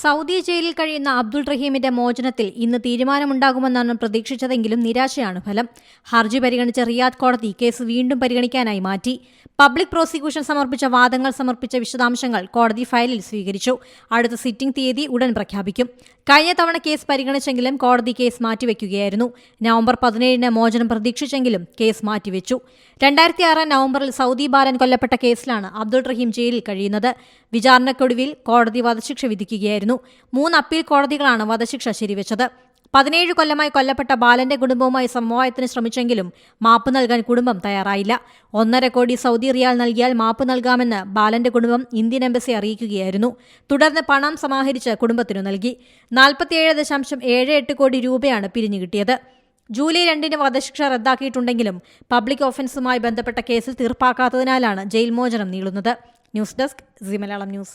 Saudi ജയിലിൽ കഴിയുന്ന അബ്ദുൾ റഹീമിന്റെ മോചനത്തിൽ ഇന്ന് തീരുമാനമുണ്ടാകുമെന്നാണ് പ്രതീക്ഷിച്ചതെങ്കിലും നിരാശയാണ് ഫലം. ഹർജി പരിഗണിച്ച റിയാദ് കോടതി കേസ് വീണ്ടും പരിഗണിക്കാനായി മാറ്റി. പബ്ലിക് പ്രോസിക്യൂഷൻ സമർപ്പിച്ച വാദങ്ങൾ സമർപ്പിച്ച വിശദാംശങ്ങൾ കോടതി ഫയലിൽ സ്വീകരിച്ചു. അടുത്ത സിറ്റിംഗ് തീയതി ഉടൻ പ്രഖ്യാപിക്കും. കഴിഞ്ഞ തവണ കേസ് പരിഗണിച്ചെങ്കിലും കോടതി കേസ് മാറ്റിവെക്കുകയായിരുന്നു. നവംബർ പതിനേഴിന് മോചനം പ്രതീക്ഷിച്ചെങ്കിലും കേസ് മാറ്റിവെച്ചു. രണ്ടായിരത്തി ആറ് നവംബറിൽ സൗദി ബാലൻ കൊല്ലപ്പെട്ട കേസിലാണ് അബ്ദുൾ റഹീം ജയിലിൽ കഴിയുന്നത്. വിചാരണക്കൊടുവിൽ കോടതി വധശിക്ഷ വിധിക്കുകയായിരുന്നു. മൂന്ന് അപ്പീൽ കോടതികളാണ് വധശിക്ഷ ശരിവെച്ചത്. പതിനേഴ് കൊല്ലമായി കൊല്ലപ്പെട്ട ബാലന്റെ കുടുംബവുമായി സമവായത്തിന് ശ്രമിച്ചെങ്കിലും മാപ്പ് നൽകാൻ കുടുംബം തയ്യാറായില്ല. ഒന്നര കോടി സൗദി റിയാൽ നൽകിയാൽ മാപ്പ് നൽകാമെന്ന് ബാലന്റെ കുടുംബം ഇന്ത്യൻ എംബസി അറിയിക്കുകയായിരുന്നു. തുടർന്ന് പണം സമാഹരിച്ച് കുടുംബത്തിനു നൽകി. നാൽപ്പത്തിയേഴ് ദശാംശം ഏഴ് എട്ട് കോടി രൂപയാണ് പിരിഞ്ഞു കിട്ടിയത്. ജൂലൈ രണ്ടിന് വധശിക്ഷ റദ്ദാക്കിയിട്ടുണ്ടെങ്കിലും പബ്ലിക് ഓഫൻസുമായി ബന്ധപ്പെട്ട കേസിൽ തീർപ്പാക്കാത്തതിനാലാണ് ജയിൽ മോചനം നീളുന്നത്. News desk C Malayalam news.